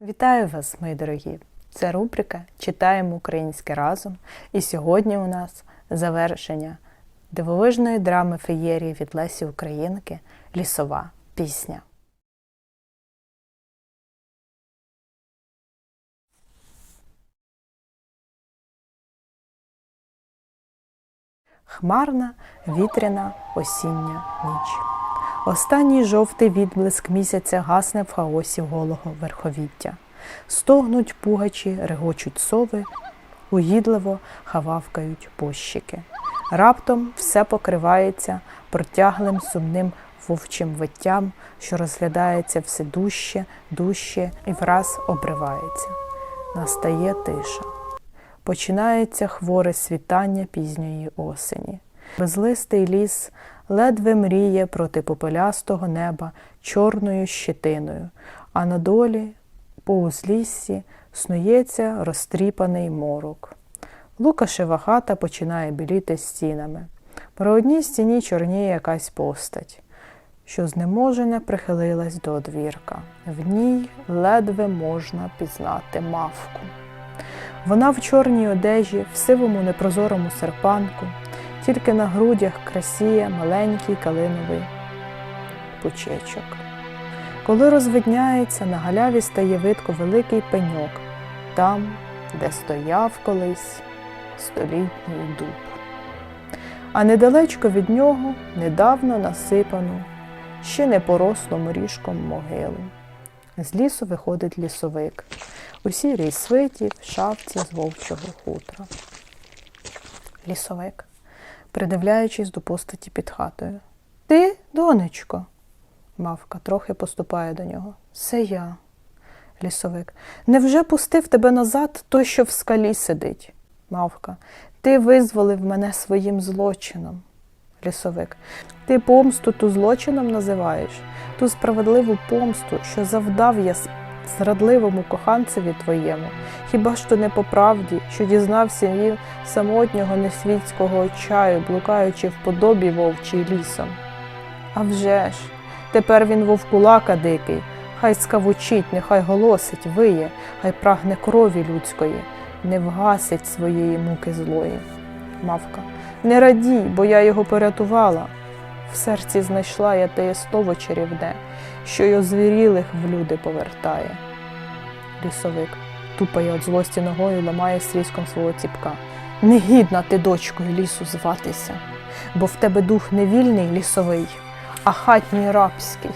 Вітаю вас, мої дорогі! Це рубрика Читаємо українське разом. І сьогодні у нас завершення дивовижної драми феєрії від Лесі Українки Лісова пісня. Хмарна, вітряна осіння ніч. Останній жовтий відблиск місяця гасне в хаосі голого верховіття. Стогнуть пугачі, регочуть сови, угідливо хававкають пощики. Раптом все покривається протяглим сумним вовчим виттям, що розглядається все дужче, дужче і враз обривається. Настає тиша. Починається хворе світання пізньої осені. Безлистий ліс ледве мріє проти попелястого неба чорною щитиною, а на долі, по узліссі, снується розтріпаний морок. Лукашева хата починає біліти стінами. По одній стіні чорніє якась постать, що знеможене прихилилась до одвірка. В ній ледве можна пізнати мавку. Вона в чорній одежі, в сивому непрозорому серпанку, тільки на грудях красіє маленький калиновий пучечок. Коли розвидняється, на галяві стає видко великий пеньок, там, де стояв колись столітній дуб. А недалечко від нього недавно насипану, ще не порослу моріжком могилу. З лісу виходить лісовик у сірій свиті в шапці з вовчого хутра. Лісовик, придивляючись до постаті під хатою. Ти, донечко? Мавка трохи поступає до нього. Це я. Лісовик. Невже пустив тебе назад той, що в скалі сидить? Мавка. Ти визволив мене своїм злочином. Лісовик. Ти помсту ту злочином називаєш, ту справедливу помсту, що завдав я зрадливому коханцеві твоєму, хіба ж то не по правді, що дізнався він самотнього несвітського чаю, блукаючи в подобі вовчій лісом? А вже ж, тепер він вовкулака дикий, хай скавучить, нехай голосить, виє, хай прагне крові людської, не вгасить своєї муки злої. Мавка. Не радій, бо я його порятувала. В серці знайшла я теє слово чарівне, що й озвірілих в люди повертає. Лісовик тупає від злості ногою, ламає срізком свого ціпка. Негідна ти, дочкою, лісу зватися, бо в тебе дух не вільний лісовий, а хатній рабський.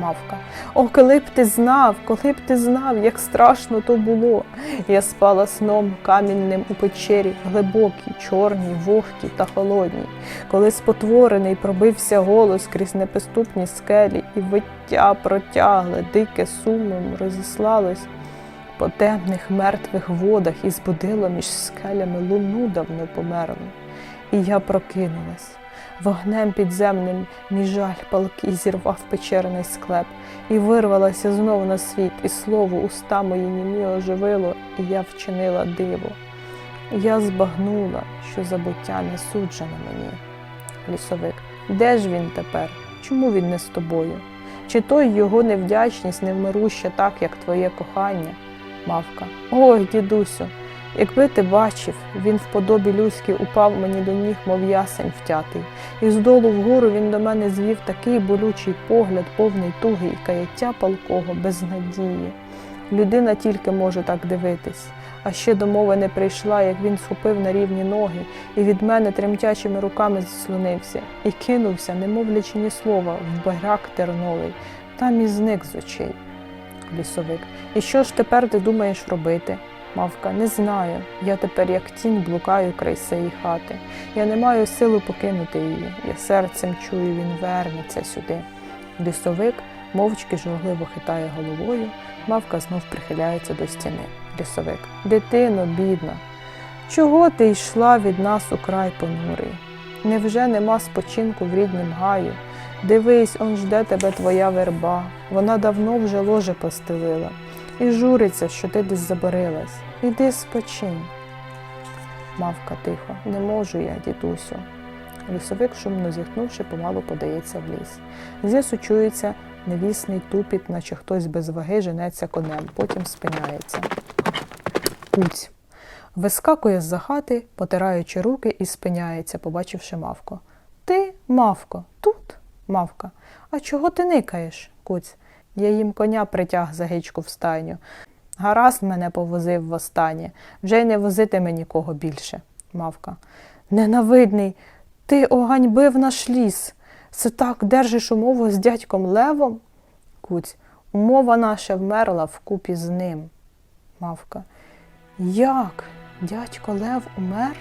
Мавка. О, коли б ти знав, коли б ти знав, як страшно то було. Я спала сном камінним у печері, глибокій, чорній, вогкій та холодній, коли спотворений пробився голос крізь неприступні скелі, і виття протягле, дике сумом розіслалось по темних мертвих водах і збудило між скелями луну давно померлу. І я прокинулась. Вогнем підземним мій жаль палки зірвав печерний склеп і вирвалася знов на світ, і слово уста мої німі оживило, і я вчинила диво. Я збагнула, що забуття не суджено мені. Лісовик, де ж він тепер? Чому він не з тобою? Чи той його невдячність невмируща так, як твоє кохання? Мавка. Ой, дідусю, Якби ти бачив, він в подобі людській упав мені до ніг, мов ясень втятий, і здолу вгору він до мене звів такий болючий погляд, повний туги і каяття палкого, без надії. Людина тільки може так дивитись. А ще до мови не прийшла, як він схопив на рівні ноги і від мене тремтячими руками заслонився, і кинувся, не мовлячи ні слова, в барак терновий, там і зник з очей. Лісовик. І що ж тепер ти думаєш робити? Мавка, не знаю. Я тепер як тінь блукаю край цієї хати. Я не маю сили покинути її. Я серцем чую, він вернеться сюди. Лісовик мовчки журливо хитає головою, мавка знов прихиляється до стіни. Лісовик. Дитино, бідна, чого ти йшла від нас у край понурий? Невже нема спочинку в ріднім гаю? Дивись, он жде тебе твоя верба. Вона давно вже ложе постелила і журиться, що ти десь забарилась. Іди спочинь. Мавка тихо, не можу я, дідусю. Лісовик, шумно зітхнувши, помалу подається в ліс. З'ясу чується невісний тупіт, наче хтось без ваги женеться конем, потім спиняється. Куць. Вискакує з-за хати, потираючи руки, і спиняється, побачивши мавку. Ти, мавко, тут? Мавка. А чого ти никаєш? Куць. Я їм коня притяг за гичку в стайню. Гаразд мене повозив востаннє. Вже й не возитиме нікого більше. Мавка. Ненавидний, ти оганьбив наш ліс. Це так держиш умову з дядьком Левом? Куць. Умова наша вмерла вкупі з ним. Мавка. Як? Дядько Лев умер?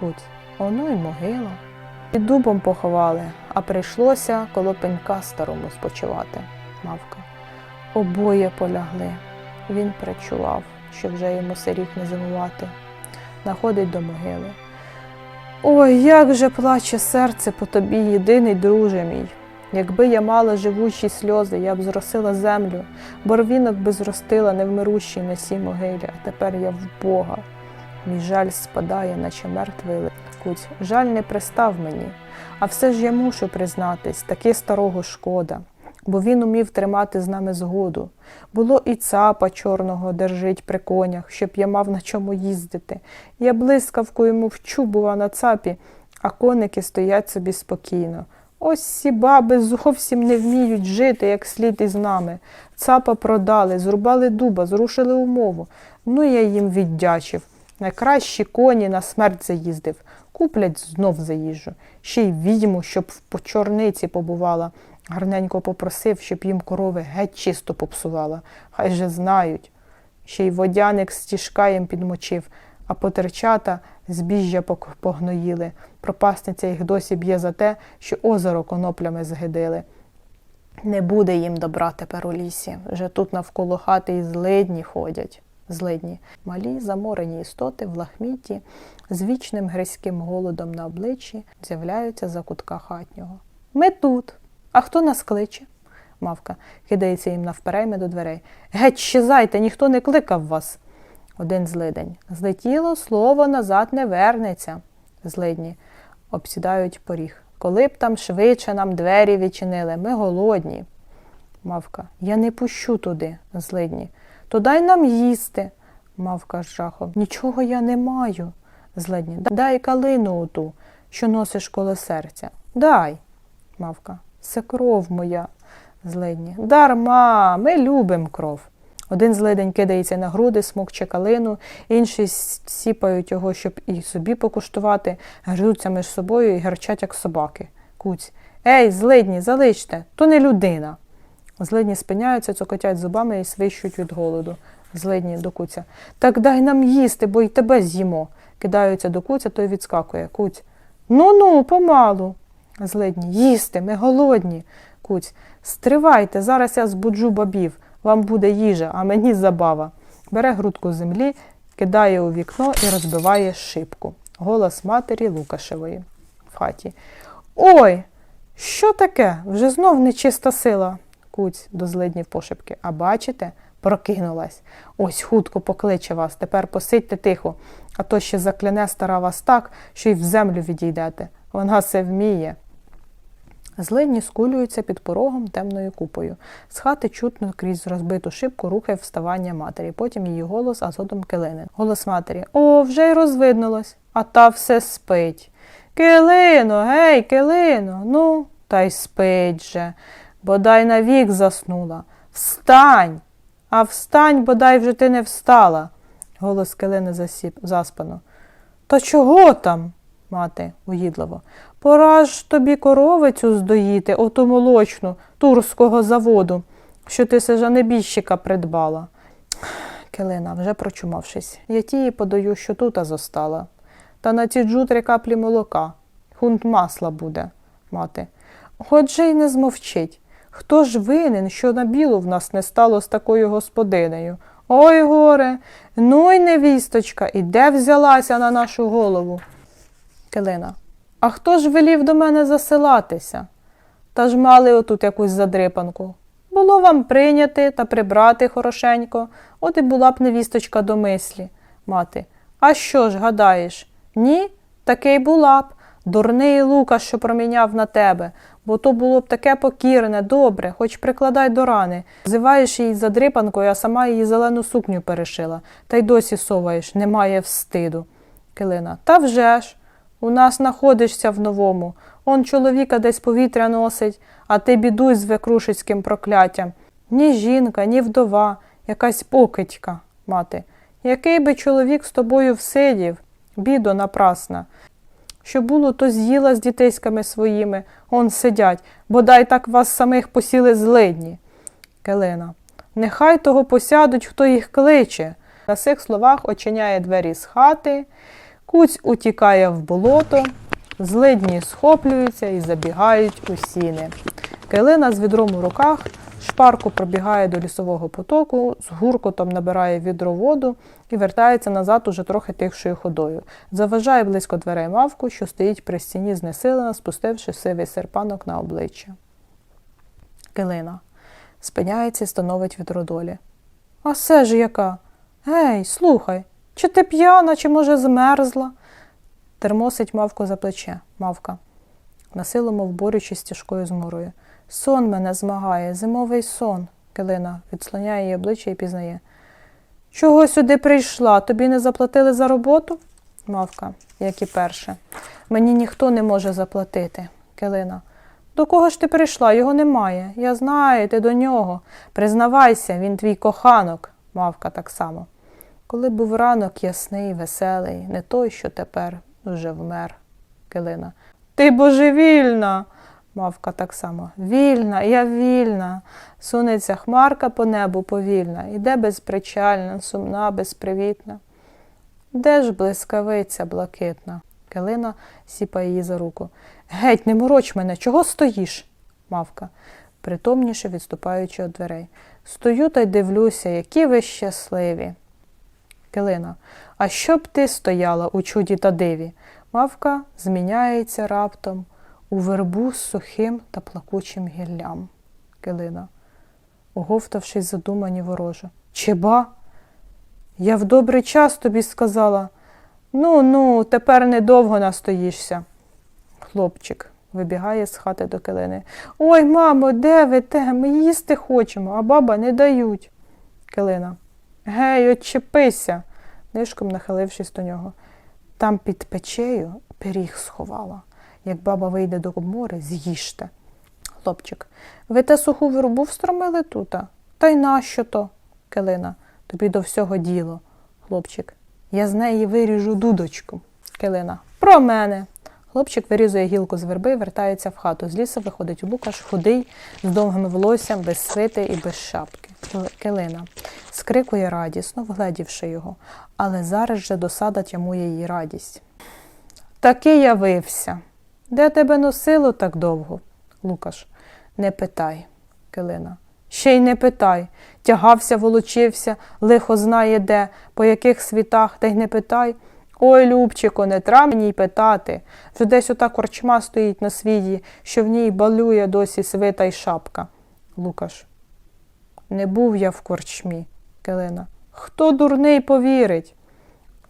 Куць. Оно й могила. Під дубом поховали, а прийшлося коло пенька старому спочивати. Мавка. Обоє полягли. Він причував, що вже йому сирік не зимувати. Находить до могили. Ой, як же плаче серце по тобі, єдиний друже мій. Якби я мала живучі сльози, я б зросила землю, борвінок би зростила невмирущий на сій могилі, а тепер я в Бога. Мій жаль спадає, наче мертвий ликуть. Жаль не пристав мені, а все ж я мушу признатись, таки старого шкода, бо він умів тримати з нами згоду. Було і цапа чорного держить при конях, щоб я мав на чому їздити. Я блискавку йому вчу, бува, на цапі, а коники стоять собі спокійно. Ось ці баби зовсім не вміють жити, як слід із нами. Цапа продали, зрубали дуба, зрушили умову. Ну, я їм віддячив. Найкращі коні на смерть заїздив. Куплять знов заїжджу. Ще й відьму, щоб в почорниці побувала. Гарненько попросив, щоб їм корови геть чисто попсувала. Хай же знають. Ще й водяник стіжка їм підмочив, а потерчата збіжжя погноїли. Пропасниця їх досі б'є за те, що озеро коноплями згидили. Не буде їм добра тепер у лісі. Вже тут навколо хати і злидні ходять. Злидні. Малі заморені істоти в лахміті з вічним гризьким голодом на обличчі з'являються за кутка хатнього. Ми тут. А хто нас кличе? Мавка кидається їм навперейми до дверей. Геть, щезайте, ніхто не кликав вас. Один злидень. Злетіло слово назад не вернеться. Злидні обсідають поріг. Коли б там швидше нам двері відчинили, ми голодні. Мавка. Я не пущу туди, злидні. То дай нам їсти. Мавка з жахом. Нічого я не маю. Злидні. Дай калину оту, що носиш коло серця. Дай. Мавка. Це кров моя. Злидні. Дарма, ми любим кров. Один злидень кидається на груди, смокче калину, інші сіпають його, щоб і собі покуштувати, гризуться між собою і гарчать, як собаки. Куць. Ей, злидні, залиште, то не людина. Злидні спиняються, цокотять зубами і свищуть від голоду. Злидні до куця. Так дай нам їсти, бо й тебе з'їмо. Кидаються до куця, той відскакує. Куць. Ну ну, помалу. Злидні. Їсти, ми голодні. Куць. Стривайте, зараз я збуджу бабів. Вам буде їжа, а мені забава. Бере грудку землі, кидає у вікно і розбиває шибку. Голос матері Лукашевої в хаті. Ой, що таке? Вже знов нечиста сила. Куць до злиднів пошепки. А бачите, прокинулась. Ось хутко покличе вас. Тепер посидьте тихо, а то ще закляне стара вас так, що й в землю відійдете. Вона все вміє. Злидні скулюються під порогом темною купою. З хати чутно крізь розбиту шибку рухає вставання матері, потім її голос, а згодом килинин. Голос матері О, вже й розвиднулось, а та все спить. Килино, гей, килино, ну, та й спить же. Бодай навік заснула. Встань! А встань, бодай вже ти не встала. Голос килини засіп, заспано. Та чого там? мати уїдливо. Пора ж тобі коровицю здоїти, оту молочну, турського заводу, що ти сежанебіжчика придбала. Килина, вже прочумавшись, я тії подаю, що тута зостала. Та на націджу три каплі молока. Хунт масла буде, мати. Отже й не змовчить. Хто ж винен, що на білу в нас не стало з такою господинею? Ой горе, ну й невісточка, і де взялася на нашу голову? Килина. А хто ж велів до мене засилатися? Та ж мали отут якусь задрипанку. Було вам прийняти та прибрати хорошенько, от і була б невісточка до мислі. Мати. А що ж, гадаєш? Ні, таки й була б. Дурний Лука, що проміняв на тебе, бо то було б таке покірне, добре, хоч прикладай до рани. Зиваєш її задрипанкою, а сама її зелену сукню перешила, та й досі соваєш, немає встиду. Килина. Та вже ж. У нас находишся в новому. Он чоловіка десь повітря носить, а ти бідуй з викрушицьким прокляттям. Ні жінка, ні вдова, якась покидька, мати. Який би чоловік з тобою всидів, бідо напрасна. Що було, то з'їла з дітейськами своїми, он сидять, бодай так вас самих посіли злидні. Келина. Нехай того посядуть, хто їх кличе. На цих словах очиняє двері з хати, куць утікає в болото, злидні схоплюються і забігають у сіни. Килина з відром у руках шпарко пробігає до лісового потоку, з гуркотом набирає відро воду і вертається назад уже трохи тихшою ходою. Заважає близько дверей мавку, що стоїть при стіні знесилена, спустивши сивий серпанок на обличчя. Килина спиняється і становить відро долі. А все ж яка? Гей, слухай, чи ти п'яна, чи, може, змерзла? Термосить мавку за плече. Мавка. Насилу борючись з тяжкою зморою. Сон мене змагає, зимовий сон. Килина відслоняє її обличчя і пізнає. Чого сюди прийшла? Тобі не заплатили за роботу? Мавка, як і перше. Мені ніхто не може заплатити. Килина. До кого ж ти прийшла? Його немає. Я знаю, ти до нього. Признавайся, він твій коханок. Мавка так само. Коли був ранок ясний, веселий, не той, що тепер уже вмер. Килина. Ти божевільна. Мавка так само. Вільна, я вільна. Сунеться хмарка по небу повільна, іде безпричальна, сумна, безпривітна. Де ж блискавиця блакитна? Килина сіпає її за руку. Геть, не мороч мене, чого стоїш? Мавка, притомніше відступаючи від дверей. Стою та й дивлюся, які ви щасливі. Килина. А що б ти стояла у чуді та диві? Мавка зміняється раптом у вербу з сухим та плакучим гіллям. Килина, оговтавшись задумані вороже. Чеба? Я в добрий час тобі сказала. Ну, ну, тепер недовго настоїшся. Хлопчик вибігає з хати до килини. Ой, мамо, де ви те? Ми їсти хочемо, а баба не дають. Килина. Гей, отчепися, нишком нахилившись до нього. Там під печею пиріг сховала. Як баба вийде до комори, з'їжте. Хлопчик, ви те суху вербу встромили тута? Та й нащо то? Килина. Тобі до всього діло. Хлопчик. Я з неї виріжу дудочку. Килина. Про мене. Хлопчик вирізує гілку з верби вертається в хату. З лісу виходить Лукаш, худий, з довгим волоссям, без свити і без шапки. Килина. Скрикує радісно, вгледівши його, але зараз же досада тямує її радість. Таки явився. Де тебе носило так довго? Лукаш. Не питай, Килина. Ще й не питай. Тягався, волочився, лихо знає де, по яких світах, та й не питай. Ой, Любчику, не треба мені й питати. Вже десь ота корчма стоїть на світі, що в ній балює досі свита й шапка. Лукаш. Не був я в корчмі. Килина. Хто дурний повірить?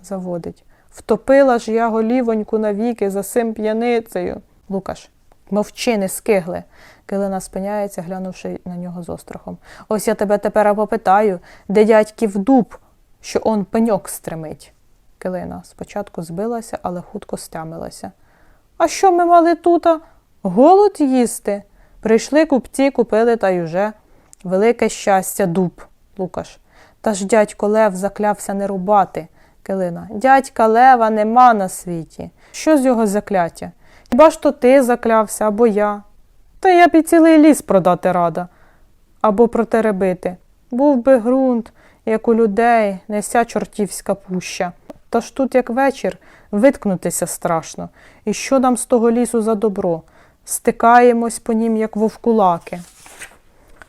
Заводить. Втопила ж я голівоньку навіки за сим п'яницею. Лукаш. Мовчи, не скигли. Килина спиняється, глянувши на нього з острахом. Ось я тебе тепер попитаю, де дядьків дуб, що он пеньок стримить. Килина спочатку збилася, але хутко стямилася. А що ми мали тута? Голод їсти. Прийшли купці, купили та й уже. Велике щастя, дуб. Лукаш. Та ж дядько Лев заклявся не рубати. Килина. Дядька Лева нема на світі. Що з його закляття? Хіба ж то ти заклявся або я? Та я б і цілий ліс продати рада. Або протеребити. Був би ґрунт, як у людей, не ся чортівська пуща. Та ж тут, як вечір, виткнутися страшно. І що нам з того лісу за добро? Стикаємось по нім, як вовкулаки.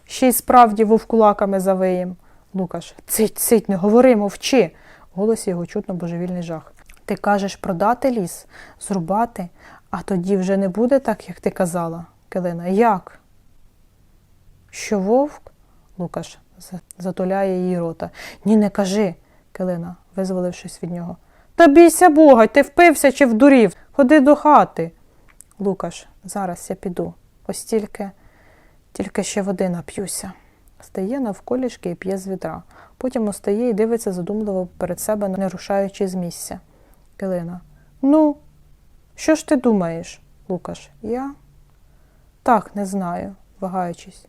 Ще й справді вовкулаками завиєм. Лукаш, цить, цить, не говори, мовчи. В голосі його чутно божевільний жах. Ти кажеш продати ліс, зрубати, а тоді вже не буде так, як ти казала. Килина, як? Що вовк? Лукаш затуляє її рота. Ні, не кажи, Килина, визволившись від нього. Та бійся Бога, ти впився чи вдурів. Ходи до хати. Лукаш, зараз я піду. Ось тільки, тільки ще води нап'юся. Стає навколішки і п'є з відра. Потім устає і дивиться задумливо перед себе, не рушаючи з місця. Килина. Ну, що ж ти думаєш, Лукаш? Я? Так, не знаю, вагаючись.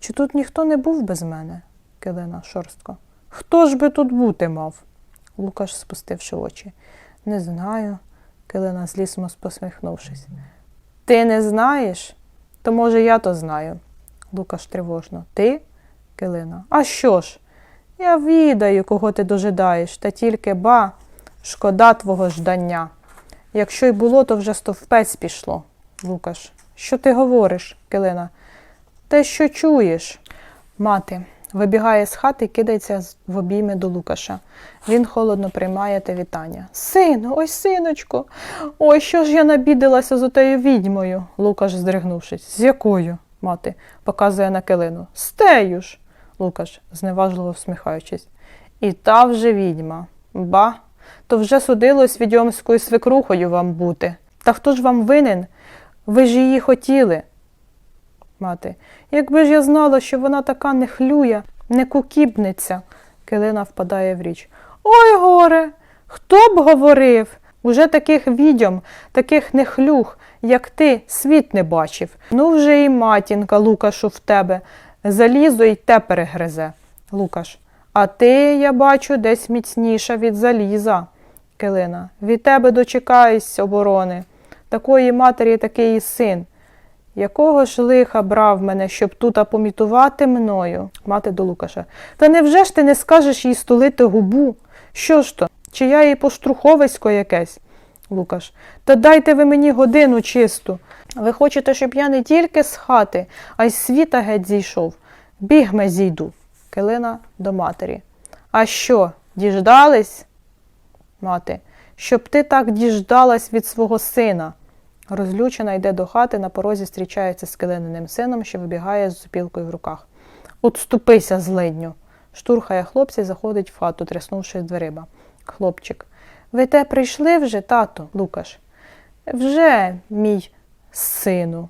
Чи тут ніхто не був без мене? Килина шорстко. Хто ж би тут бути мав? Лукаш, спустивши очі. Не знаю, Килина злісно посміхнувшись. Ти не знаєш? То, може, я то знаю. Лукаш тривожно. Ти? Килина. А що ж? Я відаю, кого ти дожидаєш, та тільки ба, шкода твого ждання. Якщо й було, то вже стовпець пішло. Лукаш. Що ти говориш, Килина? Те, що чуєш. Мати вибігає з хати і кидається в обійми до Лукаша. Він холодно приймає те вітання. Сину, ой, синочко, ой, що ж я набідилася з отею відьмою, Лукаш, здригнувшись. З якою? мати показує на килину. З тею ж. Лукаш, зневажливо всміхаючись. І та вже відьма. Ба, то вже судилось відьомською свекрухою вам бути. Та хто ж вам винен? Ви ж її хотіли. Мати. Якби ж я знала, що вона така нехлюя, не кукібниця. Килина впадає в річ. Ой, горе, хто б говорив? Уже таких відьом, таких нехлюх, як ти, світ не бачив. Ну вже і матінка, Лукашу, в тебе. Залізо й те перегризе. Лукаш. А ти, я бачу, десь міцніша від заліза. Килина. Від тебе дочекаюсь оборони. Такої матері такий і син. Якого ж лиха брав мене, щоб тута помітувати мною? Мати до Лукаша. Та невже ж ти не скажеш їй стулити губу? Що ж то? Чи я їй поструховисько якесь? Лукаш. Та дайте ви мені годину чисту. Ви хочете, щоб я не тільки з хати, а й з світа геть зійшов. Бігме зійду. Килина до матері. А що, діждались? Мати. Щоб ти так діждалась від свого сина. Розлючена йде до хати, на порозі зустрічається з килиненим сином, що вибігає з зупілкою в руках. Отступися, злидню. Штурхає хлопця і заходить в хату, тряснувши дверима. Хлопчик. Ви те прийшли вже, тато, Лукаш? Вже, мій сину.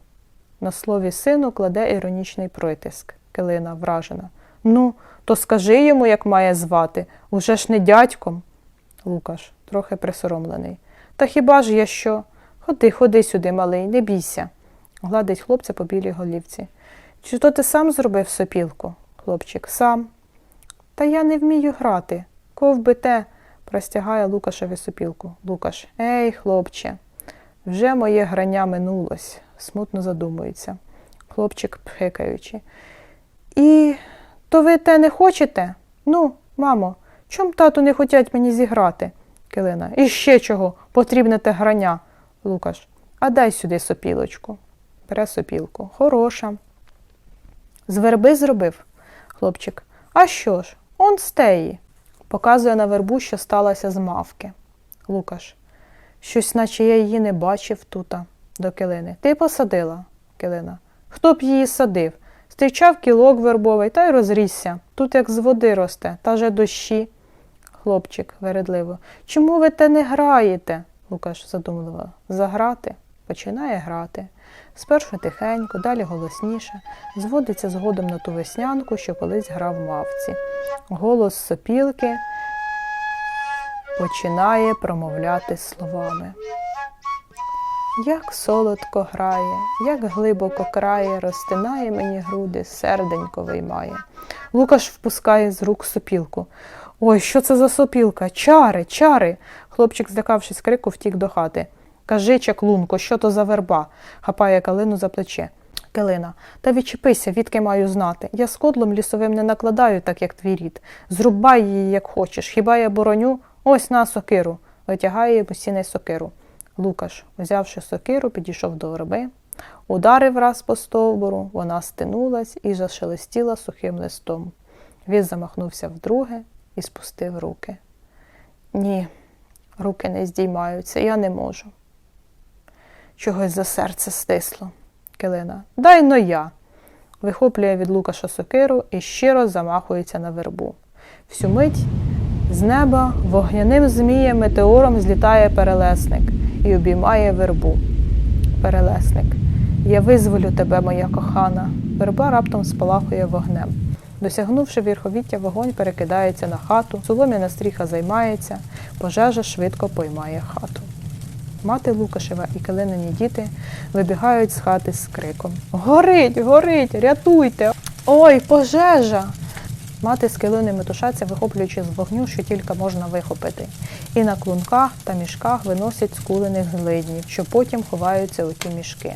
На слові сину кладе іронічний притиск. Килина вражена. Ну, то скажи йому, як має звати. Уже ж не дядьком. Лукаш, трохи присоромлений. Та хіба ж я що? Ходи, ходи сюди, малий, не бійся. Гладить хлопця по білій голівці. Чи то ти сам зробив сопілку? Хлопчик, сам. Та я не вмію грати. Ковби те, простягає Лукашеві сопілку. Лукаш, ей, хлопче, вже моє грання минулось, смутно задумується. Хлопчик пхикаючи. І то ви те не хочете? Ну, мамо, чом тату не хотять мені зіграти? Килина. І ще чого, потрібне те грання. Лукаш. А дай сюди сопілочку. Бере сопілку. Хороша. З верби зробив. Хлопчик. А що ж? Он стеї. Показує на вербу, що сталося з мавки. Лукаш. Щось, наче я її не бачив тута. До килини. Ти посадила? Килина. Хто б її садив? Стрічав кілок вербовий та й розрісся. Тут як з води росте, та же дощі. Хлопчик вередливо. Чому ви те не граєте? Лукаш задумливо. Заграти? Починає грати. Спершу тихенько, далі голосніше, зводиться згодом на ту веснянку, що колись грав мавці. Голос сопілки починає промовляти словами. Як солодко грає, як глибоко крає, розтинає мені груди, серденько виймає. Лукаш впускає з рук сопілку. Ой, що це за сопілка? Чари, чари. Хлопчик, злякавшись крику, втік до хати. Кажи, чаклунко, що то за верба? хапає калину за плече. Калина, та відчепися, відки маю знати. Я з кодлом лісовим не накладаю, так як твій рід. Зрубай її, як хочеш. Хіба я бороню? Ось на сокиру. Витягає їй постійний сокиру. Лукаш, взявши сокиру, підійшов до верби, ударив раз по стовбуру, вона стинулась і зашелестіла сухим листом. Він замахнувся вдруге і спустив руки. Ні, руки не здіймаються, я не можу. Чогось за серце стисло. Килина. Дай но я. Вихоплює від Лукаша сокиру і щиро замахується на вербу. Всю мить з неба вогняним змієм метеором злітає перелесник і обіймає вербу. перелесник. Я визволю тебе, моя кохана. Верба раптом спалахує вогнем. Досягнувши верховіття, вогонь перекидається на хату, солом'яна стріха займається, пожежа швидко поймає хату. Мати Лукашева і килинині діти вибігають з хати з криком: Горить, горить, рятуйте! Ой, пожежа! Мати з килини метушаться, вихоплюючи з вогню, що тільки можна вихопити, і на клунках та мішках виносять скулених злиднів, що потім ховаються у ті мішки.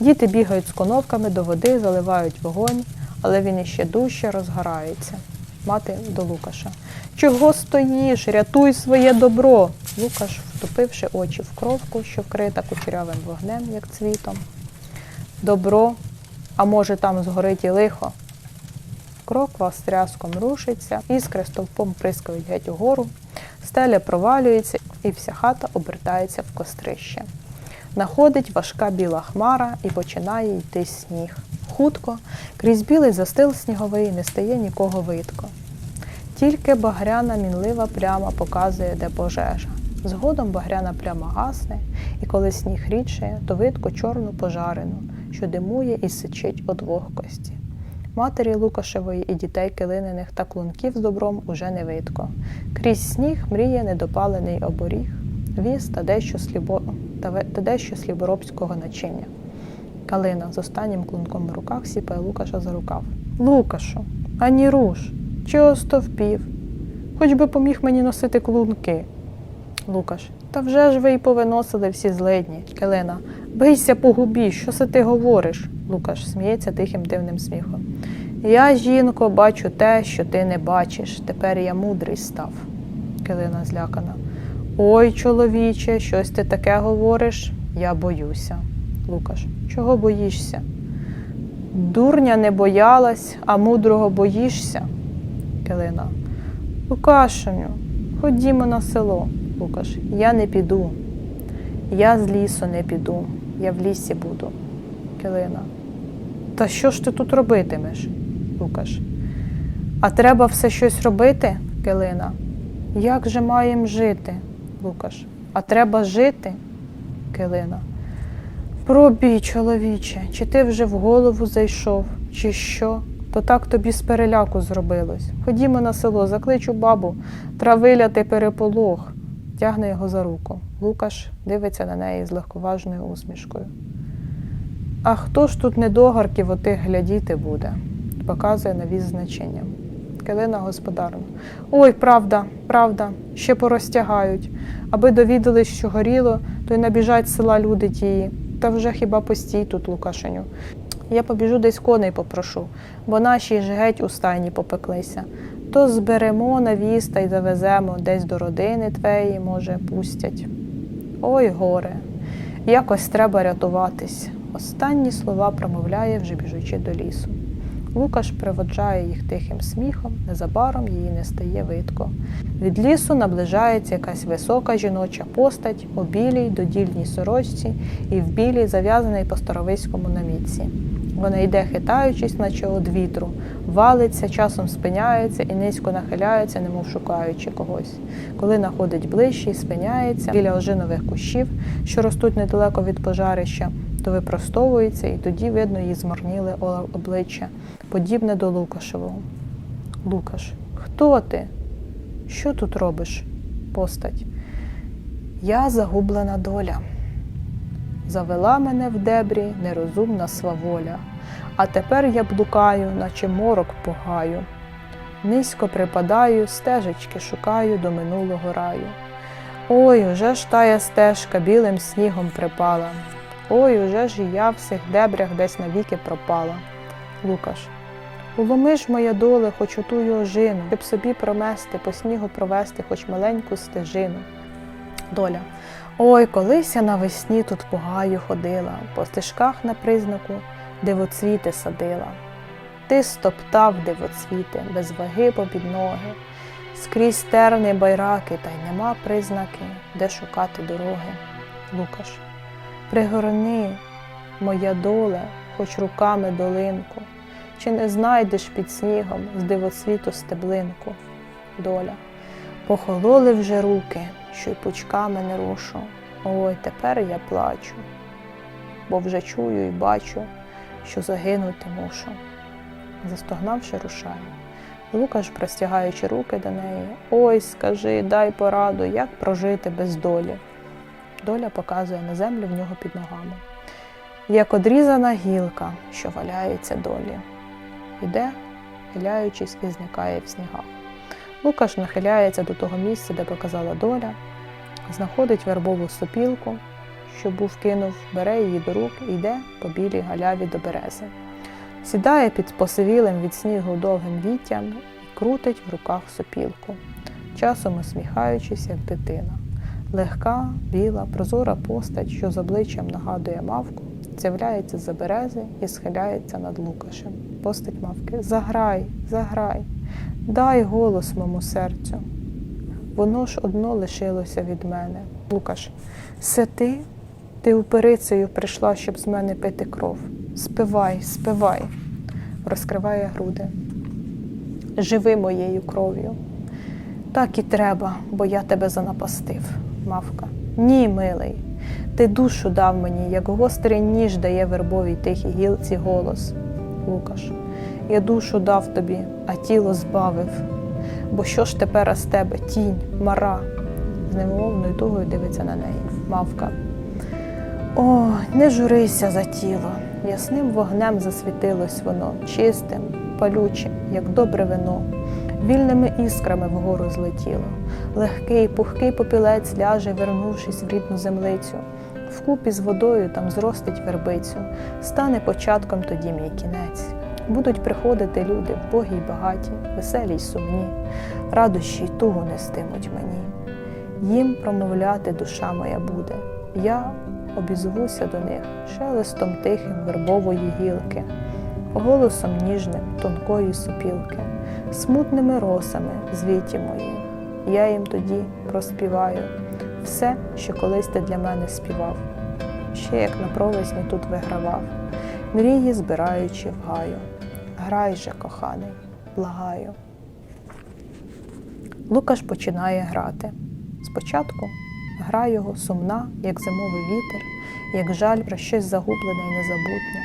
Діти бігають з коновками до води, заливають вогонь, але він іще дужче розгорається. Мати до Лукаша. Чого стоїш? Рятуй своє добро. Лукаш, втупивши очі в кровку, що вкрита кучерявим вогнем, як цвітом. Добро, а може там згорить і лихо. Кроква з тряском рушиться, іскри стовпом прискають геть угору, стеля провалюється, і вся хата обертається в кострище. Находить важка біла хмара і починає йти сніг. Хутко, крізь білий застил сніговий, не стає нікого видко. Тільки багряна мінлива пляма показує, де пожежа. Згодом багряна пляма гасне, і коли сніг рідшає, то видко чорну пожарину, що димує і сичить од вогкості. Матері Лукашевої і дітей килининих та клунків з добром уже не видко. Крізь сніг мріє недопалений оборіг, віз та дещо, слібо... та дещо сліборобського начиння. Калина з останнім клунком в руках сіпає Лукаша за рукав. Лукашу, ані руш, чи остовпів? Хоч би поміг мені носити клунки. Лукаш, та вже ж ви й повиносили всі злидні. Келена, бийся по губі, що це ти говориш? Лукаш сміється тихим дивним сміхом. Я, жінко, бачу те, що ти не бачиш. Тепер я мудрий став. Келина злякана. Ой, чоловіче, щось ти таке говориш? Я боюся. Лукаш, чого боїшся? Дурня не боялась, а мудрого боїшся. Келина. Лукашеню, ходімо на село. Лукаш, я не піду. Я з лісу не піду. Я в лісі буду. Келина. Та що ж ти тут робитимеш? Лукаш. А треба все щось робити? Келина. Як же маєм жити? Лукаш. А треба жити? Келина. Пробій, чоловіче, чи ти вже в голову зайшов, чи що? То так тобі з переляку зробилось. Ходімо на село, закличу бабу, травиляти переполох. Тягне його за руку. Лукаш дивиться на неї з легковажною усмішкою. А хто ж тут недогарків отих глядіти буде? Показує навіз значенням. Килина господарна. Ой, правда, правда, ще порозтягають. Аби довідались, що горіло, то й набіжать села люди тії. Та вже хіба постій тут, Лукашеню. Я побіжу десь коней попрошу, бо наші ж геть у стайні попеклися. То зберемо навіз та й завеземо десь до родини твеї, може, пустять. Ой, горе, якось треба рятуватись. Останні слова промовляє, вже біжучи до лісу. Лукаш приводжає їх тихим сміхом, незабаром її не стає видко. Від лісу наближається якась висока жіноча постать у білій додільній сорочці і в білій зав'язаній по старовиському намітці. Вона йде, хитаючись, наче од вітру, валиться, часом спиняється і низько нахиляється, немов шукаючи когось. Коли находить ближче і спиняється біля ожинових кущів, що ростуть недалеко від пожарища, то випростовується, і тоді видно її змарніле обличчя, подібне до Лукашевого. Лукаш, хто ти? Що тут робиш? Постать. Я загублена доля. Завела мене в дебрі нерозумна сваволя, а тепер я блукаю, наче морок пугаю. Низько припадаю, стежечки шукаю до минулого раю. Ой, уже ж тая стежка білим снігом припала. Ой, уже ж і я в цих дебрях десь навіки пропала. Лукаш. Уломи ж моя доле, хоч отую ожину, щоб собі промести, по снігу провести хоч маленьку стежину. Доля. Ой, колись я навесні тут по гаю ходила, по стежках на признаку дивоцвіти садила. Ти стоптав дивоцвіти, без ваги попід ноги, скрізь терни байраки, та й нема признаки, де шукати дороги. Лукаш. Пригорни, моя доле, хоч руками долинку, чи не знайдеш під снігом з дивоцвіту стеблинку, доля. Похололи вже руки, що й пучками не рушу. Ой, тепер я плачу. бо вже чую і бачу, що загинути мушу. Застогнавши, рушає. Лукаш, простягаючи руки до неї, ой, скажи, дай пораду, як прожити без долі. Доля показує на землю в нього під ногами, як одрізана гілка, що валяється долі. Іде, хиляючись, і зникає в снігах. Лукаш нахиляється до того місця, де показала доля, знаходить вербову сопілку, що був кинув, бере її до рук і йде по білій галяві до берези. Сідає під посивілим від снігу довгим віттям і крутить в руках сопілку, часом усміхаючись, як дитина. Легка, біла, прозора постать, що з обличчям нагадує мавку, з'являється за берези і схиляється над Лукашем. Постать мавки Заграй, заграй, дай голос моєму серцю. Воно ж одно лишилося від мене. Лукаш, це ти? Ти уперицею прийшла, щоб з мене пити кров. Спивай, спивай, розкриває груди. Живи моєю кров'ю. Так і треба, бо я тебе занапастив, мавка. Ні, милий. Ти душу дав мені, як гострий ніж дає вербовій тихій гілці голос. Лукаш, я душу дав тобі, а тіло збавив. Бо що ж тепер з тебе тінь, мара? З немовною тугою дивиться на неї. Мавка. О, не журися за тіло. Ясним вогнем засвітилось воно, чистим, палючим, як добре вино. Вільними іскрами вгору злетіло. Легкий, пухкий попілець ляже, вернувшись в рідну землицю. Вкупі з водою там зростить вербицю, стане початком тоді мій кінець. Будуть приходити люди вбогі й багаті, веселі й сумні, радощі й тугу нестимуть мені. Їм промовляти душа моя буде. Я обізвуся до них шелестом тихим вербової гілки, голосом ніжним тонкої супілки, смутними росами звіті мої. Я їм тоді проспіваю все, що колись ти для мене співав, ще як на провесні тут вигравав, мрії збираючи в гаю. Грай же, коханий, благаю. Лукаш починає грати. Спочатку гра його сумна, як зимовий вітер, як жаль про щось загублене і незабутнє.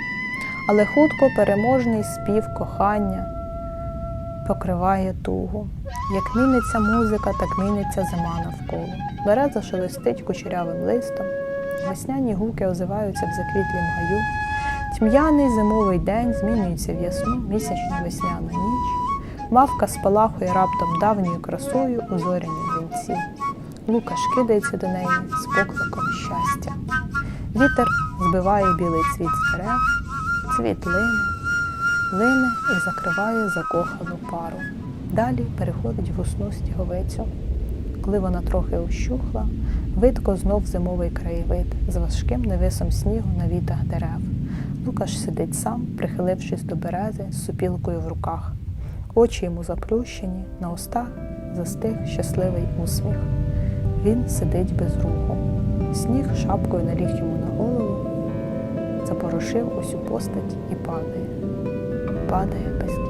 Але хутко переможний спів кохання покриває тугу. Як міниться музика, так міниться зима навколо. Береза шелестить кучерявим листом, весняні гуки озиваються в заквітлім гаю. Тьм'яний зимовий день змінюється в ясну місячну весняну ніч. Мавка спалахує раптом давньою красою у зоряній вінці. Лукаш кидається до неї з покликом щастя. Вітер збиває білий цвіт з дерев, цвіт лине, лине і закриває закохану пару. Далі переходить в усну стіговицю. Коли вона трохи ущухла, видко знов зимовий краєвид з важким невисом снігу на вітах дерев. Лукаш сидить сам, прихилившись до берези з супілкою в руках. Очі йому заплющені, на устах застиг щасливий усміх. Він сидить без руху. Сніг шапкою наліг йому на голову, запорошив усю постать і падає. Падає без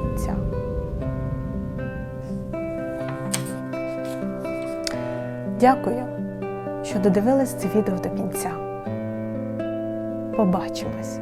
Дякую, що додивились це відео до кінця. Побачимось!